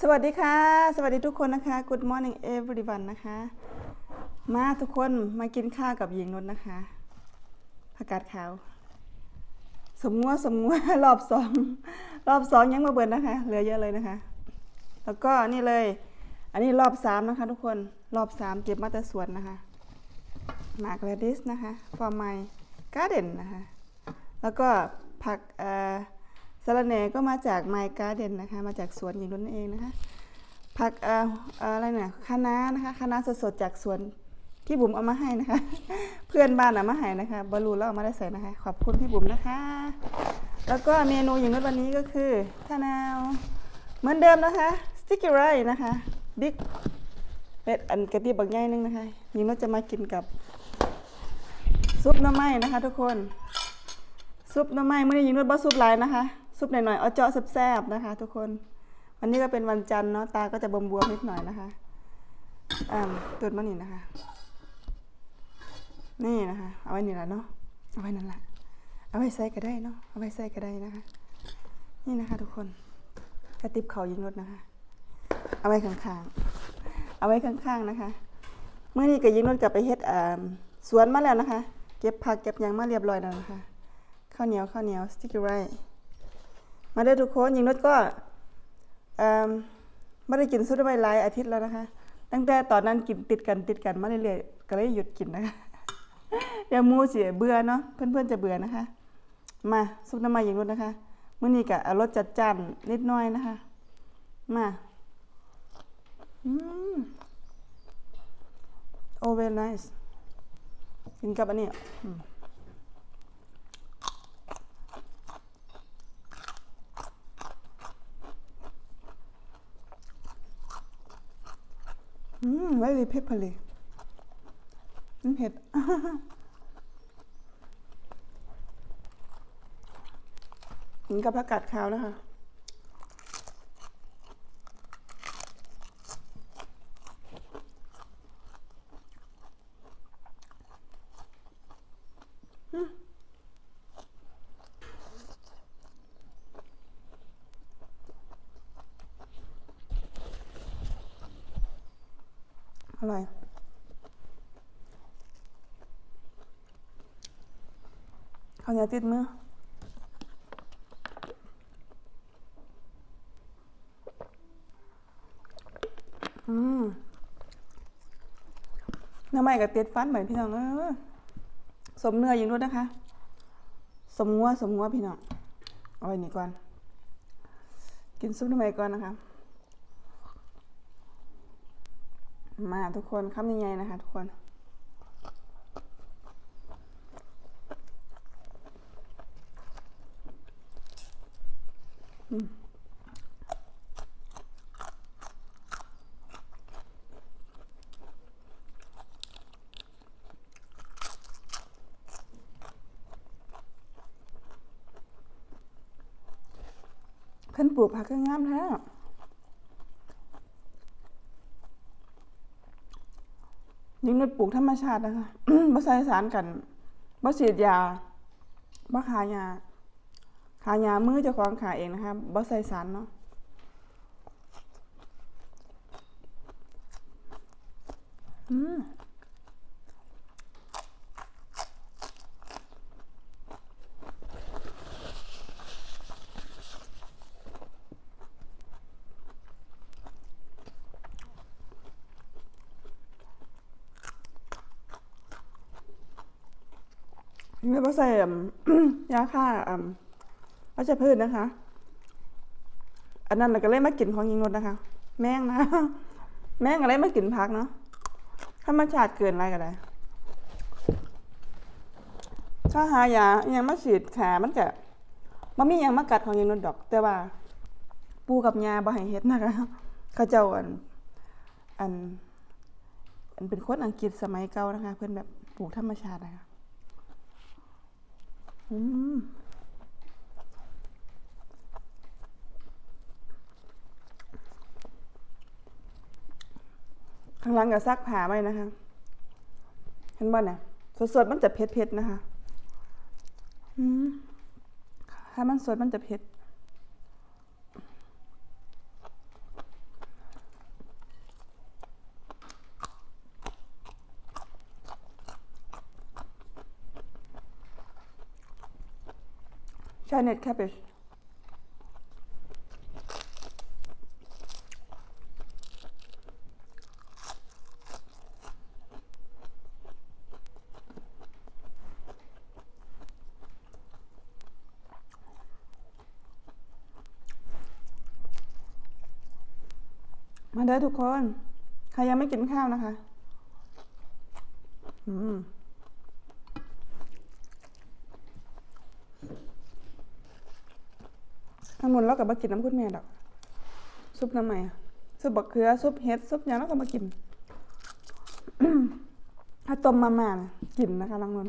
สวัสดีค่ะ สวัสดีทุกคนนะคะ Good morning everyone นะคะ มาทุกคนมากินข้าวกับหญิงนนท์นะคะผักกาดขาว สมงัวสมงัวรอบสองรอบสองยังมาเบิดนะคะ เหลือเยอะเลยนะคะ แล้วก็นี่เลย อันนี้รอบสามนะคะ ทุกคนรอบสามเก็บมาแต่สวนนะคะหมากเลดิสนะคะ for my garden นะคะ แล้วก็ผักเอ่อ สะระแหน่ก็มาจาก My Garden นนะคะ มาจากสวนหญิงนุ่นเองนะคะ ผักอะไรเนี่ยคะน้านะคะคะน้าสดๆจากสวนพี่บุ๋มเอามาให้นะคะ เพื่อนบ้านเอามาให้นะคะบรูแล้วเอามาได้ใส่นะคะ ขอบคุณพี่บุ๋มนะคะ แล้วก็เมนูหญิงนุ่นวันนี้ก็คือทานาวเหมือนเดิมนะคะ sticky rice นะคะบิ๊กเป็ดอันกระติบบางใหญ่นึงนะคะหญิงนุ่นจะมากินกับซุปน้ำไม้นะคะ ทุกคน ซุปน้ำไม้ไม่ได้ยิงด้วยบะซุปลายนะคะ ซุปหน่อยๆเอาเจาะแซ่บๆนะคะ ทุกคนวันนี้ก็เป็นวันจันทร์เนาะตาก็จะบวมๆนิดหน่อยนะคะอ่าตุดมานี่นะคะ นี่นะคะ เอาไว้นี่แหละเนาะเอาไว้นั่นแหละเอาไว้ใส่ก็ได้เนาะเอาไว้ใส่ก็ได้นะคะ นี่นะคะทุกคนกระติบเขายิงรถนะคะ เอาไว้ข้างๆ เอาไว้ข้างๆนะคะเมื่อนี้ก็ยิงรถกลับไปเฮ็ดสวนมาแล้วนะคะ เก็บผักเก็บยังมาเรียบร้อยแล้วนะคะข้าวเหนียวข้าวเหนียวสติ๊กเกอร์ไร มาได้ทุกคนยิงนุชก็ไม่ได้กินซุปไปหลายอาทิตย์แล้วนะคะ ตั้งแต่ตอนนั้นกินติดกันติดกันมาเรื่อยๆก็เลยหยุดกินนะคะเดี๋ยวหมูเสียเบื่อเนาะเพื่อนๆจะเบื่อนะคะ มาซุปน้ำมันยิงนุชนะคะมื้อนี้ก็รสจัดจ้านนิดน่อยนะคะ มาโอเวลไนส์กินกับอันนี้ อืม very peppery มันเผ็ดเหมือนกับผักกาดขาวนะคะ อืมอ ร่อย ข้าวเหนียวติดมืออืมน้ำใหม่กับเต็ดฟันเหมือนพี่น้องเออสมเนื้อยิงด้วยนะคะ สมงัวสมงัวพี่น้อง เอาไว้นี่ก่อน กินซุปน้ำใหม่ก่อนนะคะ มาทุกคนคำยังไงนะคะ ทุกคนเพิ่นปลูกผักก็งามแท้ ยิ่งนุดปลูกธรรมชาตินะคะบ่ใส่สารกันบ่ฉีดยาบ่ขายาขายามือเจ้าของขายเองนะคะบ่ใส่สารเนาะอืม ไม่บ่ใส่อืมยาฆ่าอืมวัชพืชนะคะ อันนั้นน่ะก็เลยมากินของยิงนดนะคะ แม่งนะ แม่งอะไรมากินพักเนาะธรรมชาติเกินอะไรก็ได้ถ้าหายาอหยังมาฉีดขามันก็มันมีอหยังมากัดของยิงนดดอก แต่ว่า ปูกับยาบ่ให้เฮ็ดนะคะเขาเจ้าอัน อันอันเป็นคนอังกฤษสมัยเก่านะคะ เพิ่อนแบบปลูกธรรมชาตินะคะ อืมข้างหล่างกับซักผ้าไว้นะคะ เห็นบ่เนี่ยสดๆมันจะเผ็ดๆนะคะ อืมถ้ามันสดมันจะเผ็ด Chinese cabbage มาเด้อทุกคน ใครยังไม่กินข้าวนะคะ อืม ทั้งหมดเรากับมากินน้ำคุณแม่ดอก ซุปน้ำไหมอะซุปบักเขือซุปเห็ดซุปยังแล้วก็มากิน ถ้าต้มมาม่านะกินนะคะลังนน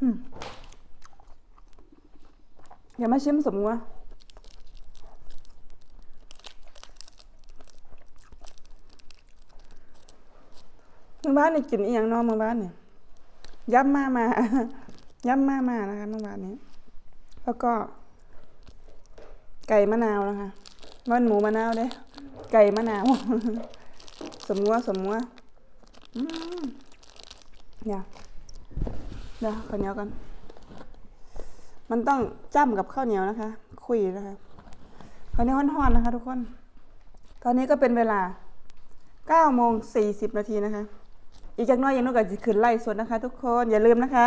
อืมอย่ามาชิมสมงัวเมื่อบ้านนี่กินอีหยังเนอเมื่อบ้านเนี่ยำมามาย้ำมามานะคะเมื่อวานนี้ แล้วก็ ไก่มะนาวนะคะมันหมูมะนาวเด้ไก่มะนาว สมงัวสมงัวเดี๋ยวเดี๋ยวข้าวเหนียวกัน มันต้องจ้ำกับข้าวเหนียวนะคะ คุยนะคะข้าวเหนียวห่อนๆนะคะ ทุกคน ตอนนี้ก็เป็นเวลา9โมง40นาทีนะคะ อีกจากน้อยยังนุกก็จะขึ้นไล่สดนะคะ ทุกคนอย่าลืมนะคะ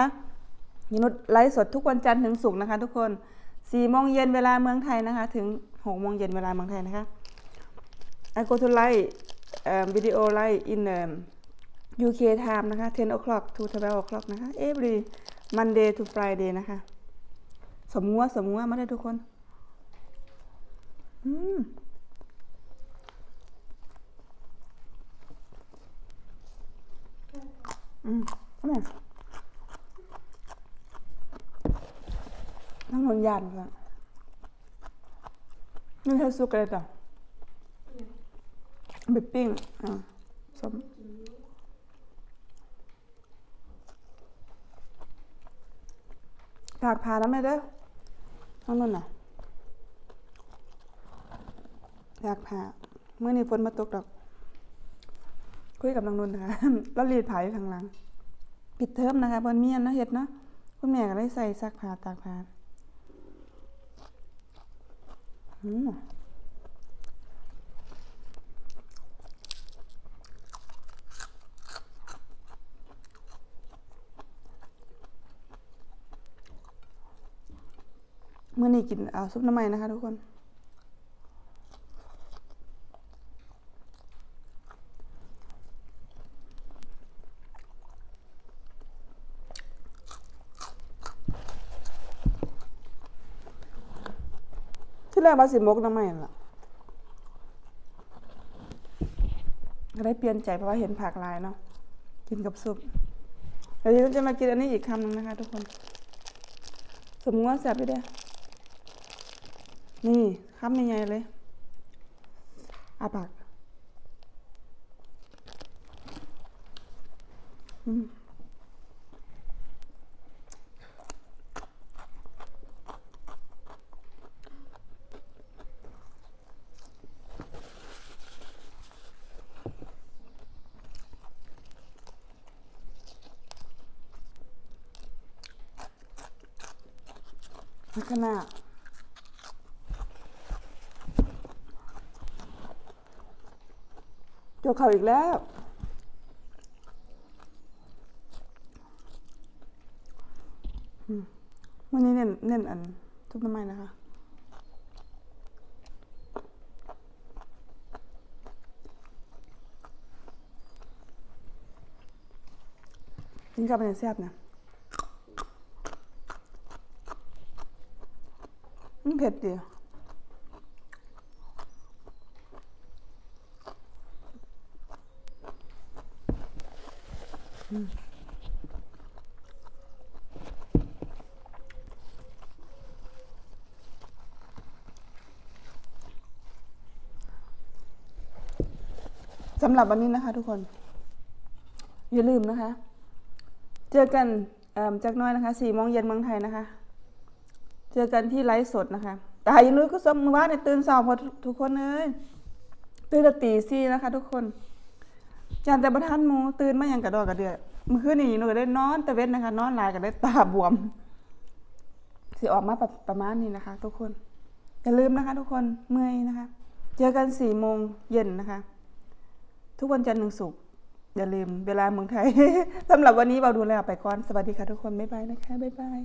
ยังนุกไลฟ์สดทุกวันจันทร์ถึงศุกร์นะคะ ทุกคน4โมงเย็นเวลาเมืองไทยนะคะ ถึง6โมงเย็นเวลาเมืองไทยนะคะ I go to live um, video live in um, UK time นะคะ 10 o'clock to 12 o'clock นะคะ every Monday to Friday นะคะ สมงัวสมงัวมาได้ทุกคน อืม อืมอร่อยน้ำมันยานก่อนนี่ใช้ซุกอะไรต่อไปปิ้งอ่าสมตากผ่าแล้วไหมเด้อน้องนุ่นน่ะอยากผ่าเมื่อนี้ฝนมาตกดอก คุยกับน้องนุ่นนะคะแล้วรีดผ้าอยู่ข้างหลัง ปิดเทอมนะคะบนเมียนเนาะเฮ็ดเนาะคุณแม่ก็เลยใส่ซักผ้าตากผ้าอืมเมื่อนี้กินเอาซุปน้ำมันนะคะทุกคน ที่แรกว่าสิมกน้ำมันล่ะได้เปลี่ยนใจเพราะว่าเห็นผักลายเนาะกินกับซุปเดี๋ยวเราจะมากินอันนี้อีกคำหนึ่งนะคะ ทุกคนสมมติว่าแซ่บไปเด้นี่คำใหญ่เลยอาปาก อืม พักหน้าโจกเข่าอีกแล้วมวันนี้เน้นเน้นอันทุบน้ำมันนะคะกินกับเป็นแซ่บนะมัน เผ็ดดีอืมสำหรับวันนี้นะคะทุกคน อย่าลืมนะคะ เจอกันจากน้อยนะคะสี่โมงเย็นเมืองไทยนะคะ เจอกันที่ไลฟ์สดนะคะแต่ยังนู้นก็สมมือว่าเนี่ยตื่นสาวพอทุกคนเลยตื่นตีสี่นะคะ ทุกคนจานแต่ประทานมูตื่นมาอย่างกระดอกกระเดือเมื่อคืนนี้หนูก็ได้นอนต่เวนนะคะ นอนลายก็ได้ตาบวมสิออกมาประประมาณนี้นะคะ ทุกคนอย่าลืมนะคะ ทุกคนเมื่อยนะคะ เจอกันสี่โมงเย็นนะคะ ทุกวันจันทร์ถึงศุกร์อย่าลืมเวลาเมืองไทยสำหรับวันนี้เราดูแลไปก่อนสวัสดีค่ะทุกคนบ๊ายบายนะคะบ๊ายบาย